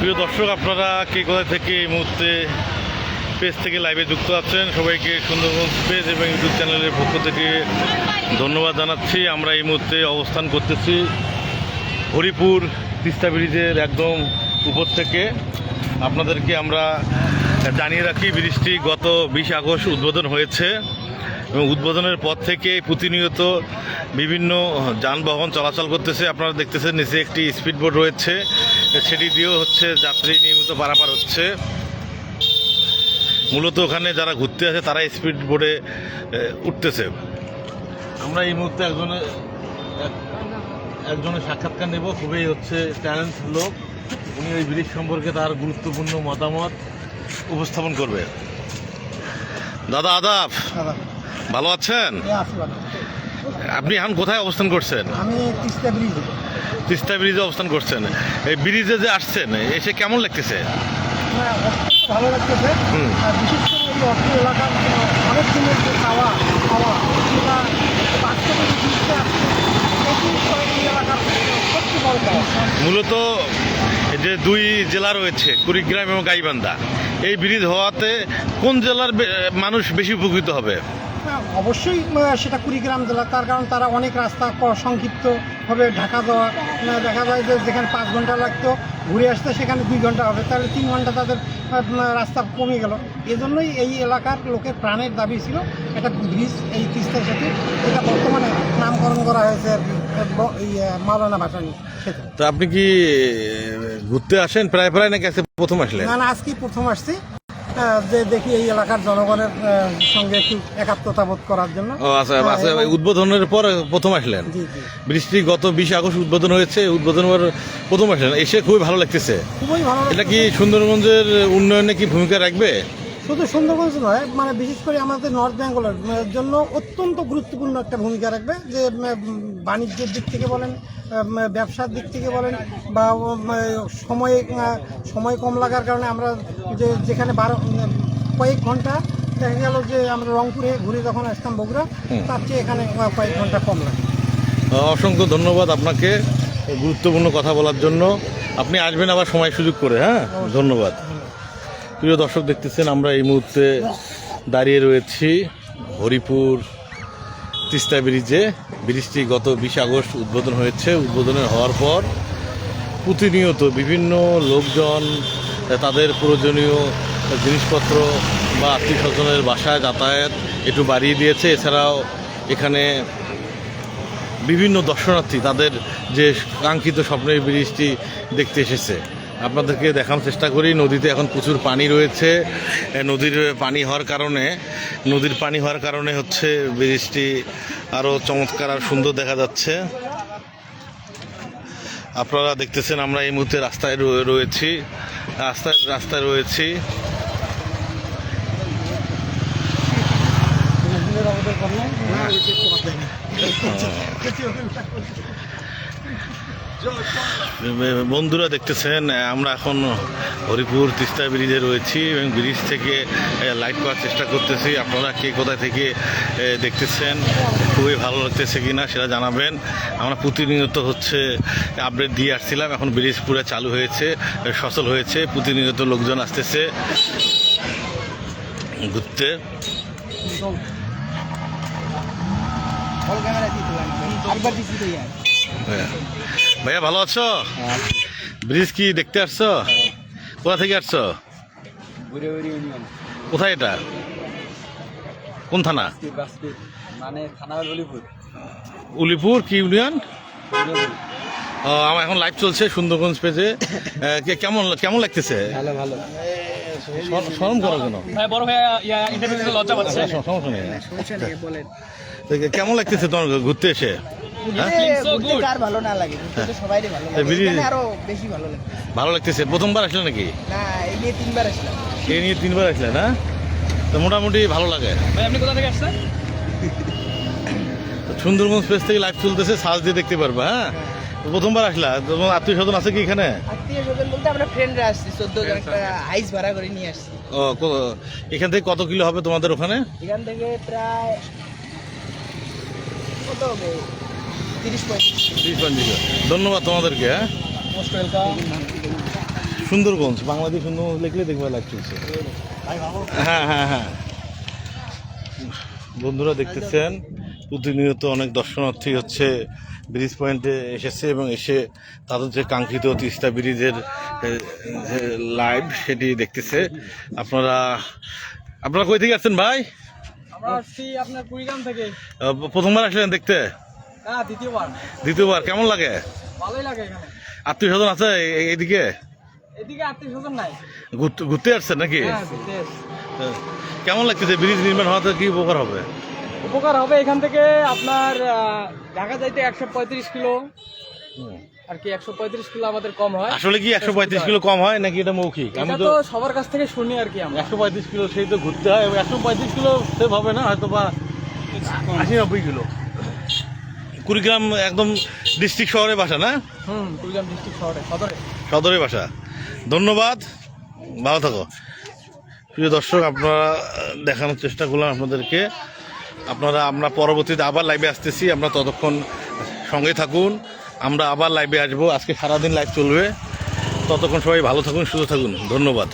প্রিয় দর্শক, আপনারা কে কোথা থেকে এই মুহূর্তে পেজ থেকে লাইভে যুক্ত আছেন, সবাইকে সুন্দরবন পেজ এবং ইউটিউব চ্যানেলের পক্ষ থেকে ধন্যবাদ জানাচ্ছি। আমরা এই মুহূর্তে অবস্থান করতেছি হরিপুর তিস্তা ব্রিজের একদম উপর থেকে। আপনাদেরকে আমরা জানিয়ে রাখি, ব্রিজটি গত বিশ আগস্ট উদ্বোধন হয়েছে এবং উদ্বোধনের পর থেকে প্রতিনিয়ত বিভিন্ন যানবাহন চলাচল করতেছে। আপনারা দেখতেছেন নিচে একটি স্পিড বোট রয়েছে। সেটি দিয়েও হচ্ছে যাত্রী নিয়মিত পারাপার হচ্ছে। মূলত ওখানে যারা ঘুরতে আসে তারা স্পিড বোটে উঠতেছে। আমরা এই মুহূর্তে একজনের এক- একজনের সাক্ষাৎকার নেব। খুবই হচ্ছে ট্যালেন্ট লোক। উনি ওই ব্রিজ সম্পর্কে তার গুরুত্বপূর্ণ মতামত উপস্থাপন করবে। দাদা আদাব ভালো আছেন? আপনি এখন কোথায় অবস্থান করছেন? আমি তিস্তা ব্রিজ। তিস্তা ব্রিজে অবস্থান করছেন। এই ব্রিজে যে আসছেন এসে কেমন লাগতেছে? ভালো লাগতেছে। বিশেষ করে এই অত্র এলাকার অনেক দিনের যে খাওয়া খাওয়া বাস্তবে জিনিসটা মূলত এই যে দুই জেলা রয়েছে কুড়িগ্রাম এবং গাইবান্ধা এই ব্রিজ হওয়াতে কোন জেলার মানুষ বেশি উপকৃত হবে? অবশ্যই আহ, সেটা কুড়িগ্রাম জেলা তার কারণ তারা অনেক রাস্তা সংক্ষিপ্তভাবে ঢাকা দেওয়া দেখা যায় যে যেখানে পাঁচ ঘণ্টা লাগতো ঘুরে আসতে সেখানে দুই ঘণ্টা হবে তাহলে তিন ঘণ্টা তাদের রাস্তা কমে গেল। এজন্যই এই এলাকার লোকের প্রাণের দাবি ছিল একটা ব্রিজ এই তিস্তার সাথে এটা বর্তমানে নামকরণ করা হয়েছে আর কি, মাওলানা ভাসানি তো আপনি কি ঘুরতে আসেন প্রায় প্রায় নাকি আজকে প্রথম আসলেন? না না আজকেই প্রথম আসছি। যে দেখি এই এলাকার জনগণের সঙ্গে একটু একাত্মতা বোধ করার জন্য। ও আচ্ছা হ্যাঁ, আচ্ছা উদ্বোধনের পর প্রথম আসলেন? বৃষ্টি গত বিশ আগস্ট উদ্বোধন হয়েছে উদ্বোধন হওয়ার প্রথম আসলেন। এসে খুবই ভালো লাগতেছে। খুবই ভালো এটা কি। সুন্দরগঞ্জের উন্নয়নে কি ভূমিকা রাখবে? শুধু সুন্দরগঞ্জ নয় মানে বিশেষ করে আমাদের নর্থ বেঙ্গলের জন্য অত্যন্ত গুরুত্বপূর্ণ একটা ভূমিকা রাখবে যে বাণিজ্যের দিক থেকে বলেন ব্যবসার দিক থেকে বলেন বা সময় সময় কম লাগার কারণে আমরা যে যেখানে বারো কয়েক ঘণ্টা দেখা গেল যে আমরা রংপুরে ঘুরে যখন আসতাম বগুড়া তার চেয়ে এখানে কয়েক ঘণ্টা কম লাগে। অসংখ্য ধন্যবাদ আপনাকে গুরুত্বপূর্ণ কথা বলার জন্য। আপনি আসবেন আবার সময় সুযোগ করে হ্যাঁ? ধন্যবাদ। প্রিয় দর্শক দেখতেছেন, আমরা এই মুহূর্তে দাঁড়িয়ে রয়েছি হরিপুর তিস্তা ব্রিজে। ব্রিজটি গত বিশ আগস্ট উদ্বোধন হয়েছে। উদ্বোধনের হওয়ার পর প্রতিনিয়ত বিভিন্ন লোকজন, তাদের প্রয়োজনীয় জিনিসপত্র বা আত্মীয় স্বজনের বাসায় যাতায়াত একটু বাড়িয়ে দিয়েছে। এছাড়াও এখানে বিভিন্ন দর্শনার্থী তাদের যে কাঙ্ক্ষিত স্বপ্নের ব্রিজটি দেখতে এসেছে। আপনাদেরকে দেখানোর চেষ্টা করি। নদীতে এখন প্রচুর পানি রয়েছে। নদীর পানি হওয়ার কারণে নদীর পানি হওয়ার কারণে হচ্ছে ব্রিজটি আরও চমৎকার আর সুন্দর দেখা যাচ্ছে। আপনারা দেখতেছেন আমরা এই মুহূর্তে রাস্তায় রয়ে- রয়েছি। রাস্তায় রাস্তায় রয়েছি। বন্ধুরা দেখতেছেন আমরা এখন হরিপুর তিস্তা ব্রিজে রয়েছি এবং ব্রিজ থেকে লাইট করার চেষ্টা করতেছি আপনারা কে কোথায় থেকে দেখতেছেন খুবই ভালো লাগতেছে কি না সেটা জানাবেন আমরা প্রতিনিয়ত হচ্ছে আপডেট দিয়ে আসছিলাম এখন ব্রিজ পুরো চালু হয়েছে সচল হয়েছে প্রতিনিয়ত লোকজন আসতেছে ঘুরতে হ্যাঁ। ভাইয়া ভালো আছো? ব্রিজ কি দেখতে আসছো? কোথা থেকে আসছো? কোথায় এটা? কোন থানা? মানে উলিপুর কি ইউনিয়ন? ও, আমার এখন লাইভ চলছে সুন্দরগঞ্জ পেজে। কেমন কেমন লাগতেছে? ভালো ভালো। শরম করো কেন বড় ভাই ইন্টারভিউ দিতে লজ্জা পাচ্ছে। সমস্যা নেই কেমন লাগতেছে তোমার ঘুরতে এসে? হ্যাঁ? ভালো না লাগে ঘুরতে ভালো লাগে। আরও বেশি ভালো লাগে। ভালো লাগতেছে। প্রথমবার আসলে নাকি? না এই নিয়ে তিনবার আসলাম। এই নিয়ে তিনবার আসলে না তো মোটামুটি ভালো লাগে। ভাই আপনি কোথা থেকে আসছেন? সুন্দরবন স্পেস থেকে লাইভ চলতেছে সার্চ দিয়ে দেখতে পারবা হ্যাঁ? তো প্রথমবার আসলা? তোমার আত্মীয় স্বজন আছে কি এখানে? আত্মীয় স্বজন বলতে আমরা ফ্রেন্ডরা আসছি চোদ্দ জন একটা আইস ভাড়া করে নিয়ে আসছি। ও এখান থেকে কত কিলো হবে তোমাদের ওখানে? এখান থেকে প্রায় কত হবে? তিরিশ পঁয়ত্রিশ। ধন্যবাদ তোমাদেরকে হ্যাঁ? মোস্ট ওয়েলকাম সুন্দরগঞ্জ বাংলাদেশ সুন্দরগঞ্জ লিখলে দেখবে চলছে হ্যাঁ হ্যাঁ হ্যাঁ। বন্ধুরা দেখতেছেন প্রতিনিয়ত অনেক দর্শনার্থী হচ্ছে ব্রিজ পয়েন্টে এসেছে এবং এসে তাদের যে কাঙ্ক্ষিত তিস্তা ব্রিজের যে লাইভ সেটি দেখতেছে। আপনারা আপনারা কই থেকে আসছেন ভাই? আমরা আসছি আপনার কুড়িগ্রাম থেকে। প্রথমবার আসলেন দেখতে? দ্বিতীয়বার। দ্বিতীয়বার কেমন লাগে? ভালোই লাগে এখানে। আত্মীয় স্বজন আছে এদিকে? আত্মীয় স্বজন নাই। ঘুরতে আসছেন নাকি? হ্যাঁ। হ্যাঁ। কেমন লাগতেছে? ব্রিজ নির্মাণ হওয়াতে কি উপকার হবে? উপকার হবে এখান থেকে আপনার ঢাকা যাইতে একশো পঁয়ত্রিশ কিলো। আর কি একশো পঁয়ত্রিশ কিলো আমাদের কম হয়। আসলে কি একশো পঁয়ত্রিশ কিলো কম হয় নাকি এটা মৌখিক? আমি তো সবার কাছ থেকে শুনি আর কি একশো পঁয়ত্রিশ কিলো সেই তো ঘুরতে হয়। একশো পঁয়ত্রিশ কিলো সেভ হবে না হয়তো বা আশি নব্বই কিলো। কুড়িগ্রাম একদম ডিস্ট্রিক্ট শহরে বাসা না? হুম কুড়িগ্রাম ডিস্ট্রিক্ট শহরে সদরে। সদরে বাসা ধন্যবাদ ভালো থাকো। প্রিয় দর্শক আপনারা দেখানোর চেষ্টা করলাম আপনাদেরকে। আপনারা আমরা পরবর্তীতে আবার লাইভে আসতেছি। আমরা ততক্ষণ সঙ্গে থাকুন। আমরা আবার লাইভে আসব। আজকে সারাদিন লাইভ চলবে। ততক্ষণ সবাই ভালো থাকুন সুস্থ থাকুন। ধন্যবাদ।